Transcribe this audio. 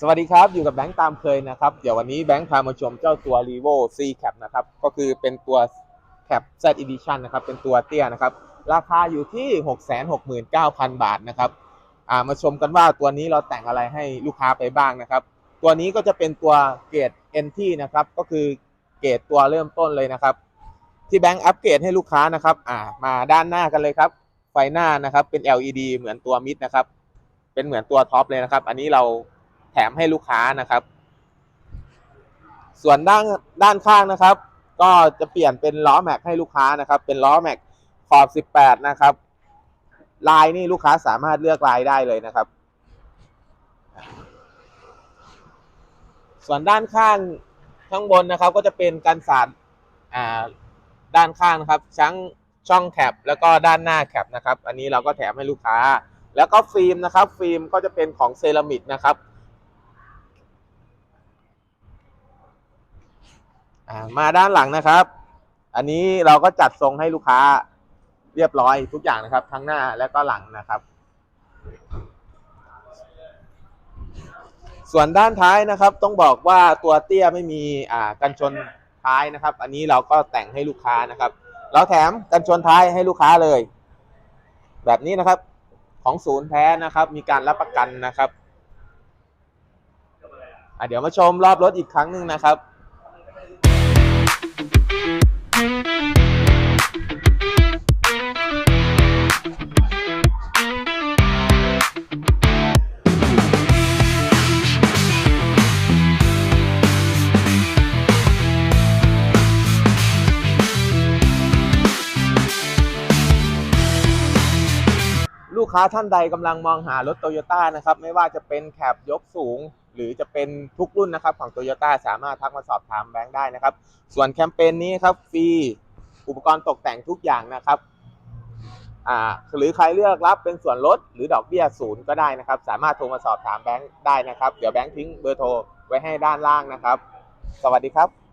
สวัสดีครับ อยู่กับแบงค์ตามเคยนะครับ เดี๋ยววันนี้แบงค์พามาชมเจ้าตัว r e v o C Cap นะครับ ก็คือเป็นตัว Cap Z Edition นะครับ เป็นตัวเตี้ยนะครับ ราคาอยู่ที่ 669,000 บาทนะครับามาชมกันว่าตัวนี้เราแต่งอะไรให้ลูกค้าไปบ้างนะครับ ตัวนี้ก็จะเป็นตัวเกรด NT นะครับ ก็คือเกรดตัวเริ่มต้นเลยนะครับ ที่แบงค์อัปเกรดให้ลูกค้านะครับามาด้านหน้ากันเลยครับ ไฟหน้านะครับ เป็น LED เหมือนตัวมิดนะครับ เป็นเหมือนตัวท็อปเลยนะครับ อันนี้เรา แถมให้ลูกค้านะครับ ส่วนด้านด้านข้างนะครับ ก็จะเปลี่ยนเป็นล้อแม็กให้ลูกค้านะครับ เป็นล้อแม็กขอบ 18 นะครับ ลายนี่ลูกค้าสามารถเลือกลายได้เลยนะครับ ส่วนด้านข้างข้างบนนะครับ ก็จะเป็นกันสาดด้านข้างนะครับชั้งช่องแคปแล้วก็ด้านหน้าแคปนะครับ อันนี้เราก็แถมให้ลูกค้า แล้วก็ฟิล์มนะครับ ฟิล์มก็จะเป็นของเซรามิกนะครับอ่า มาด้านหลังนะครับ อันนี้เราก็จัดทรงให้ลูกค้าเรียบร้อยทุกอย่างนะครับ ทั้งหน้าและก็หลังนะครับ ส่วนด้านท้ายนะครับ ต้องบอกว่าตัวเตี้ยไม่มีอ่ากันชนท้ายนะครับ อันนี้เราก็แต่งให้ลูกค้านะครับ เราแถมกันชนท้ายให้ลูกค้าเลย แบบนี้นะครับ ของศูนย์แท้นะครับ มีการรับประกันนะครับเดี๋ยวมาชมรอบรถอีกครั้งหนึ่งนะครับ ลูกค้าท่านใดกำลังมองหารถโตโยต้านะครับไม่ว่าจะเป็นแคบยกสูง หรือจะเป็นทุกรุ่นนะครับของโตโยต้าสามารถทักมาสอบถามแบงค์ได้นะครับ ส่วนแคมเปญนี้ครับฟรีอุปกรณ์ตกแต่งทุกอย่างนะครับอ่าหรือใครเลือกรับเป็นส่วนลดหรือดอกเบี้ยศูนย์ก็ได้นะครับ สามารถโทรมาสอบถามแบงค์ได้นะครับ เดี๋ยวแบงค์ทิ้งเบอร์โทรไว้ให้ด้านล่างนะครับ สวัสดีครับ